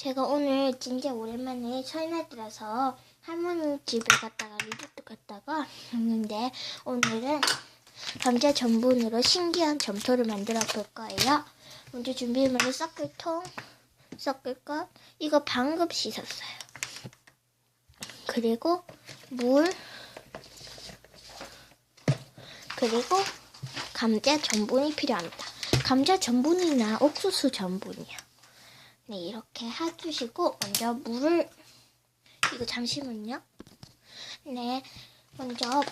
제가 오늘 진짜 오랜만에 설날 들어서 할머니 집에 갔다가 리조트 갔다가 왔는데 오늘은 감자 전분으로 신기한 점토를 만들어 볼 거예요. 먼저 준비물은 섞을 통, 섞을 것, 이거 방금 씻었어요. 그리고 물, 그리고 감자 전분이 필요합니다. 감자 전분이나 옥수수 전분이요. 네, 이렇게 해주시고 먼저 물을 이거 잠시만요. 네, 먼저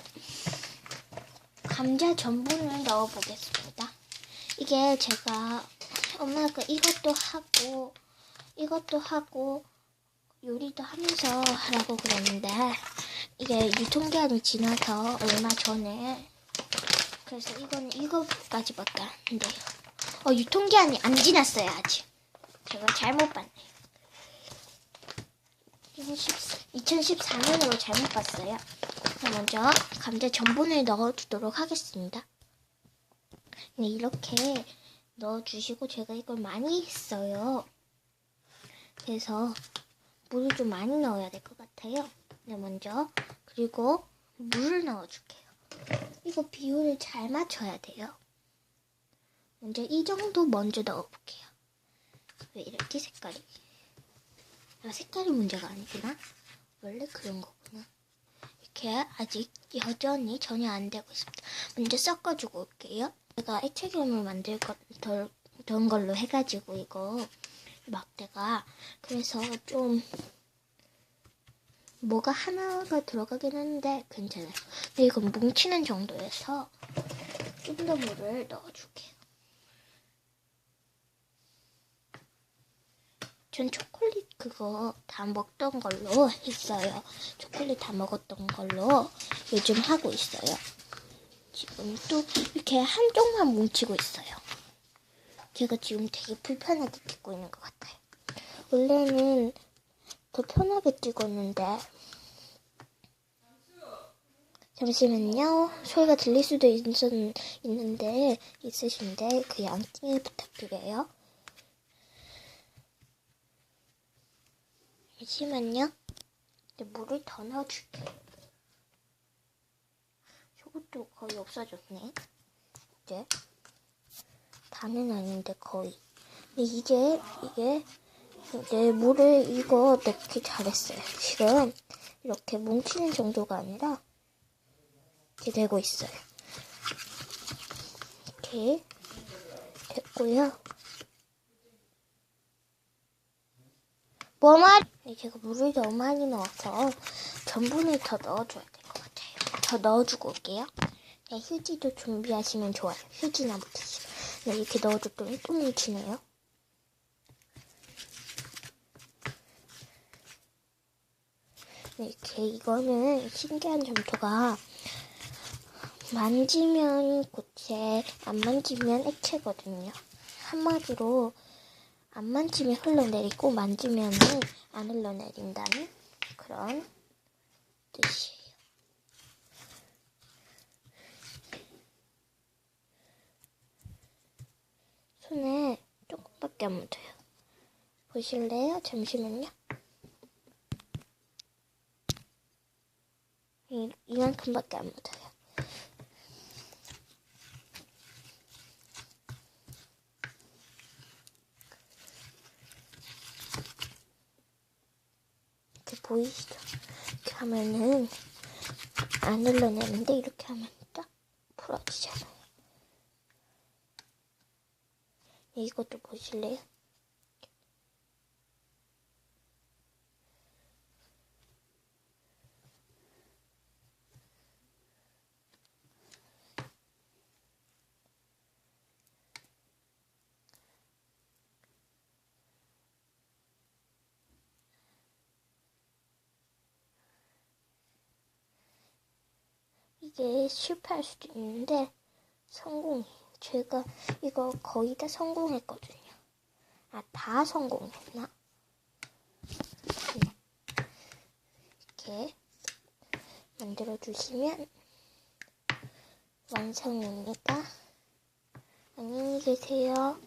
감자 전분을 넣어보겠습니다. 이게 제가 엄마가 이것도 하고 이것도 하고 요리도 하면서 하라고 그랬는데 이게 유통기한이 지나서 얼마 전에 그래서 이거는 이거까지밖에 안 돼요. 어 유통기한이 안 지났어요 아직. 제가 잘못 봤네요. 2014년으로 잘못 봤어요. 먼저 감자 전분을 넣어주도록 하겠습니다. 네, 이렇게 넣어주시고 제가 이걸 많이 했어요. 그래서 물을 좀 많이 넣어야 될 것 같아요. 네, 먼저 그리고 물을 넣어줄게요. 이거 비율을 잘 맞춰야 돼요. 먼저 이 정도 먼저 넣어볼게요. 왜 이렇게 색깔이? 아, 색깔이 문제가 아니구나. 원래 그런 거구나. 이렇게 아직 여전히 전혀 안 되고 있습니다. 먼저 섞어주고 올게요. 제가 액체괴물 만들 것, 덜, 던 걸로 해가지고 이거 막대가 그래서 좀 뭐가 하나가 들어가긴 하는데 괜찮아요. 근데 이건 뭉치는 정도여서 좀 더 물을 넣어줄게요. 전 초콜릿 그거 다 먹던 걸로 했어요. 초콜릿 다 먹었던 걸로 요즘 하고 있어요. 지금 또 이렇게 한쪽만 뭉치고 있어요. 제가 지금 되게 불편하게 찍고 있는 것 같아요. 원래는 더 편하게 찍었는데 잠시만요. 소리가 들릴 수도 있, 있는데 있으신데 그 양해 부탁드려요. 잠시만요. 물을 더 넣어줄게요. 저것도 거의 없어졌네. 이제 다는 아닌데 거의. 근데 이제 이게 이제 물을 이거 넣기 잘했어요. 지금 이렇게 뭉치는 정도가 아니라 이렇게 되고 있어요. 이렇게 됐고요. 뭐 말? 네, 제가 물을 너무 많이 넣어서 전분을 더 넣어줘야 될 것 같아요. 더 넣어주고 올게요. 네, 휴지도 준비하시면 좋아요. 휴지나 물티슈. 네, 이렇게 넣어줬더니 또 뭉치네요. 네, 이렇게 이거는 신기한 점토가 만지면 고체, 안 만지면 액체거든요. 한마디로 안 만지면 흘러내리고 만지면은 안 흘러내린다는 그런 뜻이에요. 손에 조금밖에 안 묻어요. 보실래요? 잠시만요. 이, 이만큼밖에 안 묻어요. 이렇게 보이시죠? 이렇게 하면은 안 흘러내는데 이렇게 하면 딱 풀어지잖아요. 이것도 보실래요? 이게 실패할 수도 있는데 성공이에요. 제가 이거 거의 다 성공했거든요. 아, 다 성공했나? 네. 이렇게 만들어 주시면 완성입니다. 안녕히 계세요.